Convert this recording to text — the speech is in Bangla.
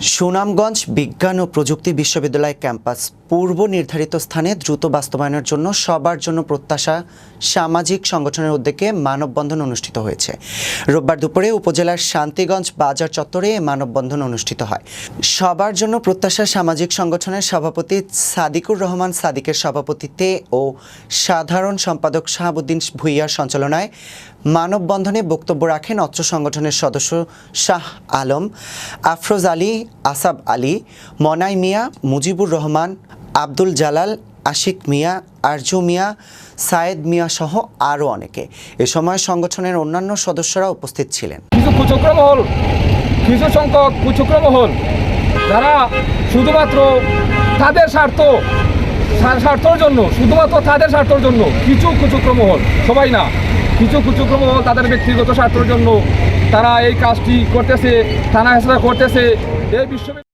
সুনামগঞ্জ বিজ্ঞান ও প্রযুক্তি বিশ্ববিদ্যালয় ক্যাম্পাস পূর্ব নির্ধারিত স্থানে দ্রুত বাস্তবায়নের জন্য সবার জন্য প্রত্যাশা সামাজিক সংগঠনের উদ্যোগে মানববন্ধন অনুষ্ঠিত হয়েছে। রোববার দুপুরে উপজেলার শান্তিগঞ্জ বাজার চত্বরে এ মানববন্ধন অনুষ্ঠিত হয়। সবার জন্য প্রত্যাশা সামাজিক সংগঠনের সভাপতি সাদিকুর রহমান সাদিকের সভাপতিত্বে ও সাধারণ সম্পাদক শাহাবুদ্দিন ভুইয়ার সঞ্চালনায় মানববন্ধনে বক্তব্য রাখেন অত্র সংগঠনের সদস্য শাহ আলম, আফরোজ আলী আসাব আলী, মনাই মিয়া, মুজিবুর রহমান, আব্দুল জালাল, আশিক মিয়া, আরজু মিয়া, সায়েদ মিয়া সহ আরও অনেকে। এ সময় সংগঠনের অন্যান্য সদস্যরা উপস্থিত ছিলেন। কিছু কুচক্র মহল, কিছু সংখ্যক কুচক্র মহল, যারা শুধুমাত্র তাদের স্বার্থ স্বার্থর জন্য, শুধুমাত্র তাদের স্বার্থর জন্য কিছু কুচক্র মহল, সবাই না, কিছু কুচক্র মহল তাদের ব্যক্তিগত স্বার্থের জন্য তারা এই কাজটি করতেছে, থানা হেসরা করতেছে এই বিশ্ববিদ্যালয়